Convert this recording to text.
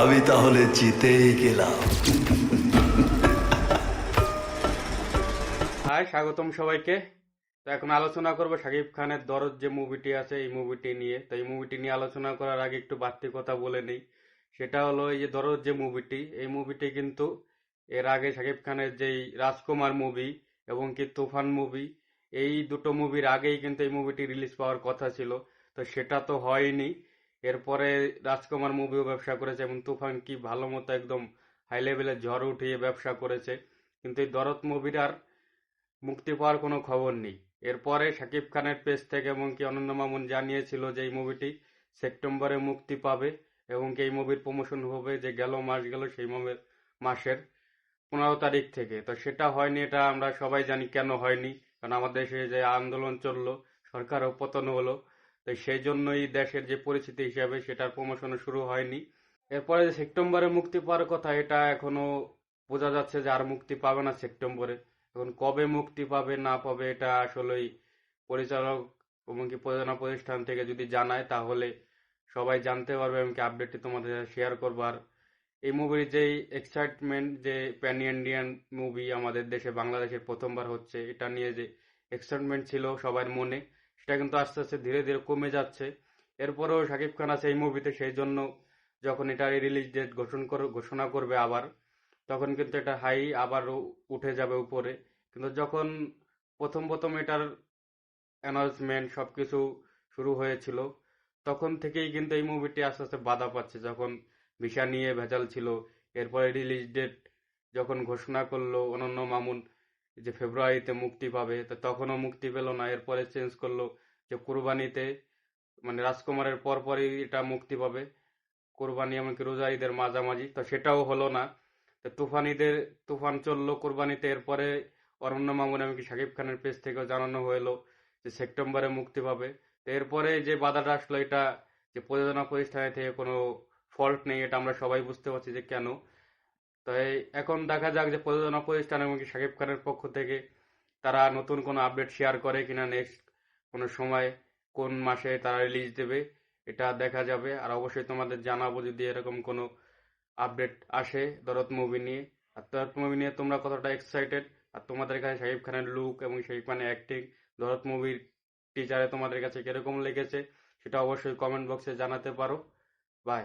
আমি তাহলে জিতেই গেলাম। হাই, স্বাগতম সবাইকে। তো এখন আলোচনা করব শাকিব খানের দরদ যে মুভিটি আছে, এই মুভিটি নিয়ে। তো এই মুভিটি নিয়ে আলোচনা করার আগে একটু বাড়তি কথা বলে নেই। সেটা হলো এই যে দরদ যে মুভিটি এই মুভিটি কিন্তু এর আগে শাকিব খানের যেই রাজকুমার মুভি এবং কি তুফান মুভি এই দুটো মুভির আগেই কিন্তু এই মুভিটি রিলিজ পাওয়ার কথা ছিল। তো সেটা তো হয়নি। এরপরে রাজকুমার মুভিও ব্যবসা করেছে এবং তুফান কি ভালো মতো একদম হাই লেভেলে ঝড় উঠিয়ে ব্যবসা করেছে। কিন্তু এই দরদ মুভির আর মুক্তি পাওয়ার কোনো খবর নেই। এরপরে শাকিব খানের পেজ থেকে এবং কি অনন্য মামুন জানিয়েছিল যে এই মুভিটি সেপ্টেম্বরে মুক্তি পাবে এবং এই মুভির প্রমোশন হবে যে গেল মাস, গেল সেই মুভির মাসের পনেরো তারিখ থেকে। তো সেটা হয়নি, এটা আমরা সবাই জানি কেন হয়নি। কারণ আমাদের দেশে যে আন্দোলন চলল, সরকারও পতন হলো। তো সেই জন্যই দেশের যে পরিস্থিতি হিসাবে সেটার প্রমোশনও শুরু হয়নি। এরপরে যে সেপ্টেম্বরে মুক্তি পাওয়ার কথা, এটা এখনও বোঝা যাচ্ছে যে আর মুক্তি পাবে না সেপ্টেম্বরে। এখন কবে মুক্তি পাবে, না পাবে, এটা আসলেই পরিচালক এমনকি প্রযোজনা প্রতিষ্ঠান থেকে যদি জানায়, তাহলে সবাই জানতে পারবে, এমনকি আপডেটটি তোমাদের শেয়ার করব। আর এই মুভির যেই এক্সাইটমেন্ট যে প্যান ইন্ডিয়ান মুভি আমাদের দেশে, বাংলাদেশের প্রথমবার হচ্ছে, এটা নিয়ে যে এক্সাইটমেন্ট ছিল সবার মনে সেটা কিন্তু আস্তে আস্তে ধীরে ধীরে কমে যাচ্ছে। এরপরেও শাকিব খান আছে এই মুভিতে সেই জন্য যখন এটা রিলিজ ডেট ঘোষণা কর, ঘোষণা করবে আবার, তখন কিন্তু এটা হাই আবার উঠে যাবে উপরে। কিন্তু যখন প্রথম প্রথম এটার অ্যানাউন্সমেন্ট সব কিছু শুরু হয়েছিল, তখন থেকেই কিন্তু এই মুভিটি আস্তে আস্তে বাধা পাচ্ছে। যখন ভিসা নিয়ে ভেজাল ছিল, এরপরে রিলিজ ডেট যখন ঘোষণা করল অনন্য মামুন যে ফেব্রুয়ারিতে মুক্তি পাবে, তো তখনও মুক্তি পেল না। এরপরে চেঞ্জ করল যে কুরবানিতে মানে রাজকুমারের পরপরই এটা মুক্তি পাবে। কোরবানি এমনকি রোজা ঈদের মাঝামাঝি, তো সেটাও হলো না। তো তুফান ঈদের তুফান চলল কোরবানিতে এরপরে অরণ্য মামুন এমনকি শাকিব খানের পেজ থেকেও জানানো হলো যে সেপ্টেম্বরে মুক্তি পাবে। তো এরপরে যে বাধাটা আসলো এটা, যে প্রযোজনা প্রতিষ্ঠানের থেকে কোনো ফল্ট নেই, এটা আমরা সবাই বুঝতে পারছি যে কেন। তাই এখন দেখা যাক যে প্রযোজনা প্রতিষ্ঠান এবং শাকিব খানের পক্ষ থেকে তারা নতুন কোনো আপডেট শেয়ার করে কিনা নেক্সট কোনো সময় কোন মাসে তারা রিলিজ দেবে, এটা দেখা যাবে। আর অবশ্যই তোমাদের জানাব যদি এরকম কোনো আপডেট আসে দরদ মুভি নিয়ে। আর দরদ মুভি নিয়ে তোমরা কতটা এক্সাইটেড আর তোমাদের কাছে শাকিব খানের লুক এবং শাকিব খানের অ্যাক্টিং দরদ মুভির টিচারে তোমাদের কাছে কীরকম লেগেছে, সেটা অবশ্যই কমেন্ট বক্সে জানাতে পারো। বাই